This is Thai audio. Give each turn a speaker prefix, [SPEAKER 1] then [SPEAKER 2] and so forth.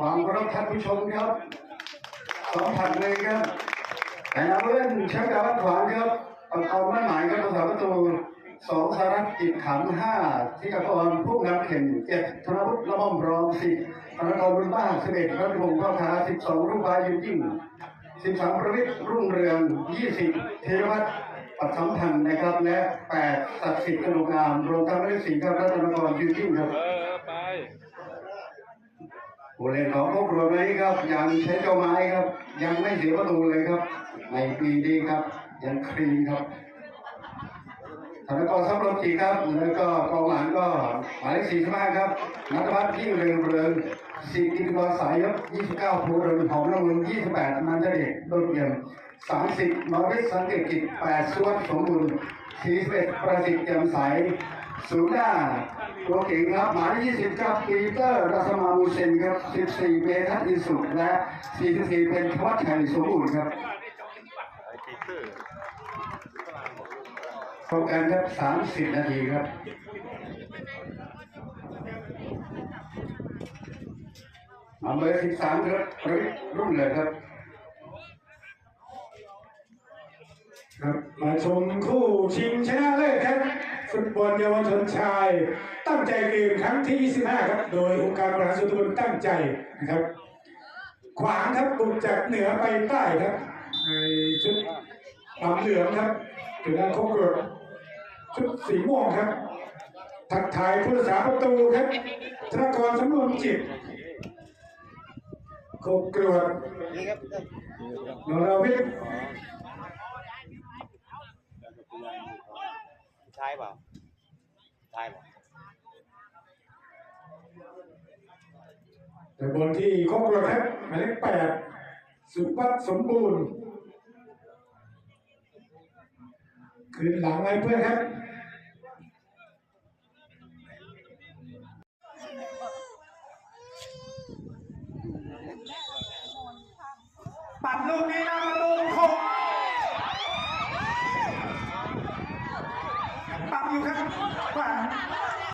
[SPEAKER 1] ความเคารพท่านผู้ชมครับ สองผัดเลยครับแต่เอาเล่นชักดาวัดขวางครับเอาเอาไม่หมายครับภาษาประตูสองสารัตจิตขันห้าที่กระพรผู้นำเข่งเจ็ดธนวุฒิละม่อมรองสิบธนกรบุญบ้านสิบเอ็ดรัตพงศ์ข้อคาสิบสองรูปายุยิ่งสิบสามประวิตรรุ่งเรืองยี่สิบเทรวัตรปัตสัมพันธ์นะครับและแปดศักดิ์สิทธิ์กนกงามรวมทั้งเรื่องสิ่งครับรัตนกรยืนยิ่งครับ ผู้เล่นของครอบครัวนี้ครับยังใช้เจ้าไม้ครับ ยังไม่เสียประตูเลยครับ ในปีนี้ครับ ยังคลีนครับธนกรสัมรมจีครับ แล้วก็กองหลังก็หมายเลขสี่สิบห้าครับนัทวัฒน์ยิ่งเรืองเรืองสิกิติกรสายยศยี่สิบเก้าภูเรือนหอมละมุนยี่สิบแปดมันเดเดชโดดเดี่ยมสามสิบนอริสสังเกตกิจแปดสุวัสดิ์สมบูรณ์สี่สิบเอ็ดประสิทธิ์แจ่มใส ศูนย์หน้าตัวเก่งครับหมายเลข20ครับปีเตอร์รัสมามูเซนครับ14เมทัศน์อิสุและ44เป็นทวัชชัยสมบูรณ์ครับ
[SPEAKER 2] ไอ้ปีเตอร์
[SPEAKER 1] โปรแกรมครับ30 นาทีครับเอาเบอร์13ครับรุ่งเลยครับ
[SPEAKER 3] ครับมาชมคู่ชิงชนะเลิศครับ ฟุตบอลเยาวชนชาย ตั้งใจเกมครั้งที่ 25 ครับ โดยองค์การบริหารส่วนตำบลตั้งใจนะครับ ขวางครับบุกจากเหนือไปใต้ครับในชุดดำเหลืองครับถึงนั้นครบกรดชุดสีม่วงครับทักทายผู้รักษาประตูครับธนกรสำรวมจิตครบกรวดนรวิทย์า
[SPEAKER 2] ยเปล่าตายเปล่า
[SPEAKER 3] แต่บนที่ครบกระเพชรหมายเลขแปดสุวัฒสมบูรณ์ คืนหลังให้เพื่อนครับ
[SPEAKER 2] ปัดลูกนี้นะ